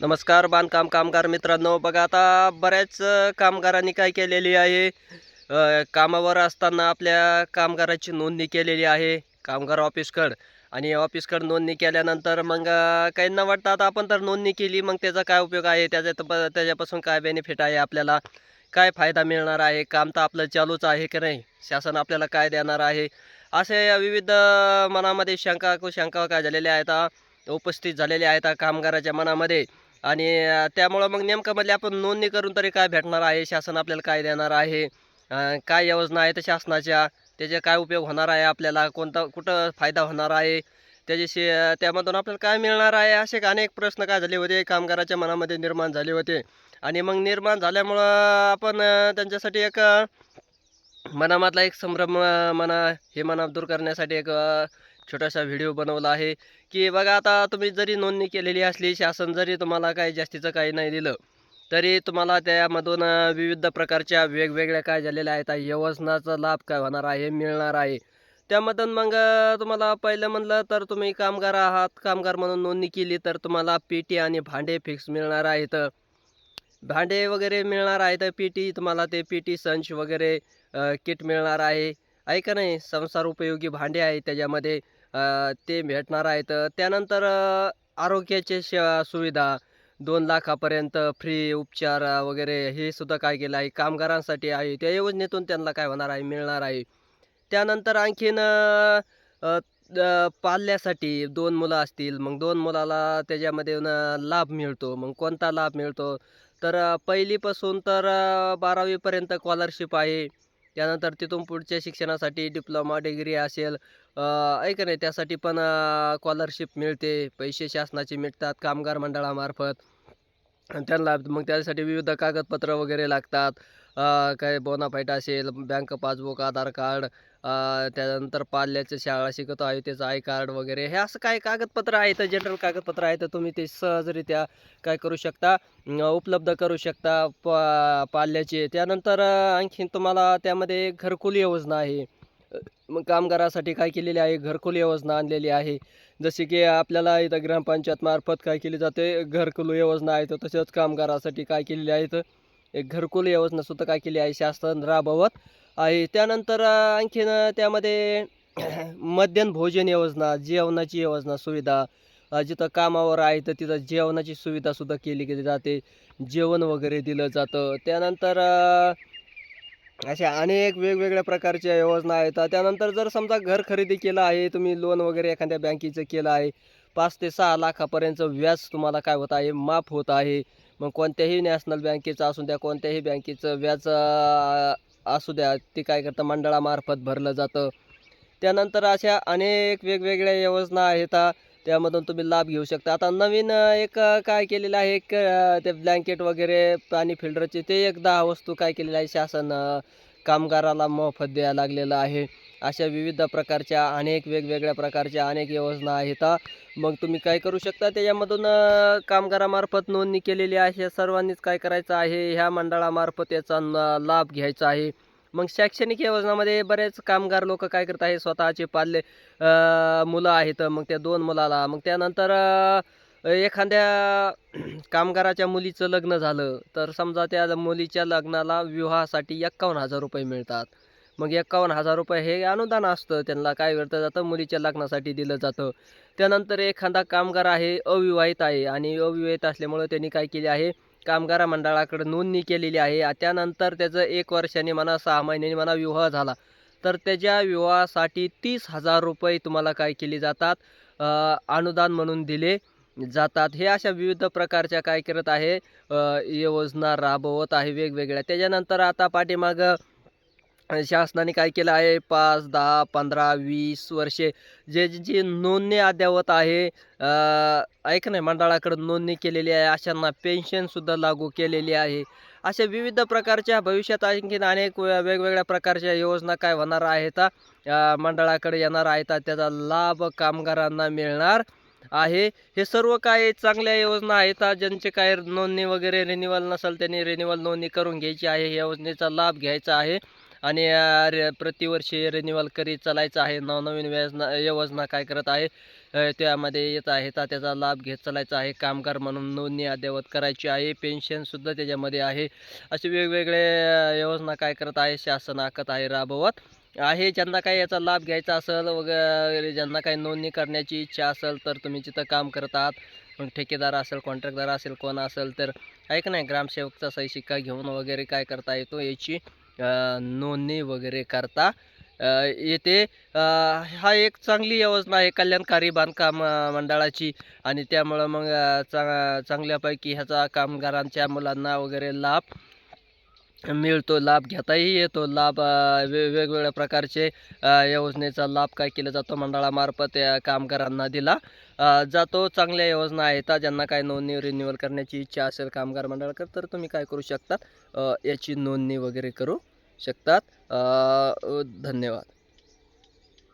नमस्कार बांधकाम कामगार मित्रांनो. बघा आता बऱ्याच कामगारांनी काय केलेली आहे? कामावर असताना आपल्या कामगाराची नोंदणी केलेली आहे कामगार ऑफिसकड. आणि ऑफिसकड नोंदणी केल्यानंतर मग काहींना वाटतं आता आपण तर नोंदणी केली मग त्याचा काय उपयोग आहे? त्याच्यात प त्याच्यापासून काय बेनिफिट आहे आपल्याला? काय फायदा मिळणार आहे? काम तर आपलं चालूच आहे की नाही? शासन आपल्याला काय देणार आहे? असे विविध मनामध्ये शंका कुशंका काय झालेल्या आहेत उपस्थित झालेल्या आहेत कामगाराच्या मनामध्ये. आणि त्यामुळं मग नेमकं म्हणले आपण नोंदणी करून तरी काय भेटणार आहे? शासन आपल्याला काय देणार आहे? काय योजना आहेत शासनाच्या? त्याचे काय उपयोग होणार आहे आपल्याला? कोणता कुठं फायदा होणार आहे? त्याच्याशी त्यामधून आपल्याला काय मिळणार आहे? असे अनेक प्रश्न काय झाले होते? कामगाराच्या मनामध्ये निर्माण झाले होते. आणि मग निर्माण झाल्यामुळं आपण त्यांच्यासाठी एक मनामधला एक संभ्रम मना हे मना दूर करण्यासाठी एक छोटासा व्हिडिओ बनवला आहे की बघा आता तुम्ही जरी नोंदणी केलेली असली शासन जरी तुम्हाला काही जास्तीचं काही नाही दिलं तरी तुम्हाला त्यामधून विविध प्रकारच्या वेगवेगळ्या काय झालेल्या आहेत यवसनाचा लाभ काय होणार आहे मिळणार आहे. त्यामधून मग तुम्हाला पहिलं म्हणलं तर तुम्ही कामगार आहात कामगार म्हणून नोंदणी केली तर तुम्हाला पेटी आणि भांडे फिक्स मिळणार आहेत. भांडे वगैरे मिळणार आहेत पेटी तुम्हाला ते पेटी संच वगैरे किट मिळणार आहे. आहे का नाही? संसार उपयोगी भांडे आहे त्याच्यामध्ये. ते भेटणार आहेत. त्यानंतर आरोग्याचे श सुविधा दोन लाखापर्यंत फ्री उपचार वगैरे हे सुद्धा काय केलं आहे? कामगारांसाठी आहे. त्या योजनेतून त्यांना काय होणार आहे? मिळणार आहे. त्यानंतर आणखीन पाल्यासाठी दोन मुलं असतील. मग दोन मुलाला त्याच्यामध्ये लाभ मिळतो. मग कोणता लाभ मिळतो? तर पहिलीपासून तर बारावीपर्यंत स्कॉलरशिप आहे. त्यानंतर तिथून पुढच्या शिक्षणासाठी डिप्लोमा डिग्री असेल. ऐक नाही? त्यासाठी पण स्कॉलरशिप मिळते. पैसे शासनाचे मिळतात कामगार मंडळामार्फत. आणि त्यांना मग त्यासाठी विविध कागदपत्र वगैरे लागतात. काय बोनाफाईट असेल बँक पासबुक आधार कार्ड त्यानंतर पाल्याचं शाळा शिकत आहे त्याचं आय कार्ड वगैरे. हे असं काय कागदपत्र आहेत जनरल कागदपत्र आहेत तुम्ही ते सहजरित्या काय करू शकता उपलब्ध करू शकता पा पाल्याचे. त्यानंतर आणखीन तुम्हाला त्यामध्ये घरकुल योजना आहे. मग कामगारासाठी काय केलेली आहे? घरकुल योजना आणलेली आहे. जसे की आपल्याला इथं ग्रामपंचायत मार्फत काय केली जाते? घरकुल योजना आहे तर तसेच कामगारासाठी काय केलेली आहेत एक घरकुल योजनासुद्धा काय केली आहे? शासन राबवत आहे. त्यानंतर आणखीन त्यामध्ये मध्याह्न भोजन योजना जेवणाची योजना सुविधा जिथं कामावर आहे तर तिथं जेवणाची सुविधासुद्धा केली गेली जाते. जेवण वगैरे दिलं जातं. त्यानंतर अशा अनेक वेगवेगळ्या प्रकारच्या योजना आहेत. त्यानंतर जर समजा घर खरेदी केलं आहे तुम्ही लोन वगैरे एखाद्या बँकेचं केलं आहे पाच ते सहा लाखापर्यंतचं व्याज तुम्हाला काय होत आहे? माफ होत आहे. मग कोणत्याही नॅशनल बँकेचं असून द्या कोणत्याही बँकेचं व्याज असू द्या ते काय करतं मंडळामार्फत भरलं जातं. त्यानंतर अशा अनेक वेगवेगळ्या योजना आहेत. त्यामधून तुम्ही लाभ घेऊ शकता. आता नवीन एक काय केलेलं आहे एक ते ब्लँकेट वगैरे पाणी फिल्टरचे ते एक दहा वस्तू काय केलेलं आहे शासन कामगाराला मोफत द्यायला लागलेलं आहे. अशा विविध प्रकारच्या अनेक वेगवेगळ्या प्रकारच्या अनेक योजना आहेत. मग तुम्ही काय करू शकता? त्याच्यामधून कामगारामार्फत नोंदणी केलेली आहे. सर्वांनीच काय करायचं आहे? ह्या मंडळामार्फत याचा लाभ घ्यायचा आहे. मग शैक्षणिक योजनामध्ये बरेच कामगार लोक काय करत आहे स्वतःचे पाल्ले मुलं आहेत. मग त्या दोन मुलाला मग त्यानंतर एखाद्या कामगाराच्या मुलीचं लग्न झालं. तर समजा त्या मुलीच्या लग्नाला विवाहासाठी एक्कावन्न हजार रुपये मिळतात. मग एक्कावन्न हजार रुपये हे अनुदान असतं. त्यांना काय करतं जातं? मुलीच्या लग्नासाठी दिलं जातं. त्यानंतर एखादा कामगार आहे अविवाहित आहे आणि अविवाहित असल्यामुळं त्यांनी काय केले आहे? कामगार मंडळाकडे नोंदणी केलेली आहे. त्यानंतर त्याचं एक वर्षाने म्हणा सहा महिन्याने म्हणा विवाह झाला. तर त्याच्या विवाहासाठी तीस हजार रुपये तुम्हाला काय केले जातात? अनुदान म्हणून दिले जातात. हे अशा विविध प्रकारच्या काय करत आहे? योजना राबवत आहे वेगवेगळ्या. त्याच्यानंतर आता पाठीमागं शासनाने काय केलं आहे? पाच दहा पंधरा वीस वर्षे जे जी नोंदणी अद्ययावत आहे ऐक नाही मंडळाकडं नोंदणी केलेली आहे अशांना पेन्शनसुद्धा लागू केलेली आहे. अशा विविध प्रकारच्या भविष्यात आणखीन अनेक वेगवेगळ्या प्रकारच्या योजना काय होणार आहेत? मंडळाकडे येणार आहेत त्याचा लाभ कामगारांना मिळणार. आहे. हे सर्व काय चांगल्या योजना आहेत. ज्यांचे काय नोंदणी वगैरे रिन्युअल नसेल त्यांनी रिन्युअल नोंदणी करून घ्यायची आहे. या योजनेचा लाभ घ्यायचा आहे. आणि रे- प्रतिवर्षी रिन्युअल करीत चालायचं आहे. नवनवीन योजना योजना काय करत आहे त्यामध्ये येत आहे. तर त्याचा लाभ घेत चालायचा आहे. कामगार म्हणून नोंदणी अद्ययावत करायची आहे. पेन्शनसुद्धा त्याच्यामध्ये आहे. असे वेगवेगळे योजना काय करत आहे. शासन आखत आहे. राबवत. आहे ज्यांना काही याचा लाभ घ्यायचा असेल वगैरे ज्यांना काही नोंदणी करण्याची इच्छा असेल तर तुम्ही जिथं काम करत आहात मग ठेकेदार असेल कॉन्ट्रॅक्टदार असेल कोण असेल तर ऐक नाही ग्रामसेवकचा सही शिक्का घेऊन वगैरे काय करता येतो याची नोंदणी वगैरे करता येते. हा एक चांगली योजना आहे कल्याणकारी बांधकाम मंडळाची. आणि त्यामुळं मग अ, चा चांगल्यापैकी ह्याचा कामगारांच्या मुलांना वगैरे लाभ मिळतो लाभ घेताही येतो. लाभ वे वेगवेगळ्या प्रकारचे योजनेचा लाभ काय केला जातो? मंडळामार्फत या कामगारांना दिला जातो. चांगल्या योजना आहेत. ज्यांना काय नोंदणी रिन्युअल करण्याची इच्छा असेल कामगार मंडळाकडे तर तुम्ही काय करू शकतात? याची नोंदणी वगैरे करू शकतात. धन्यवाद.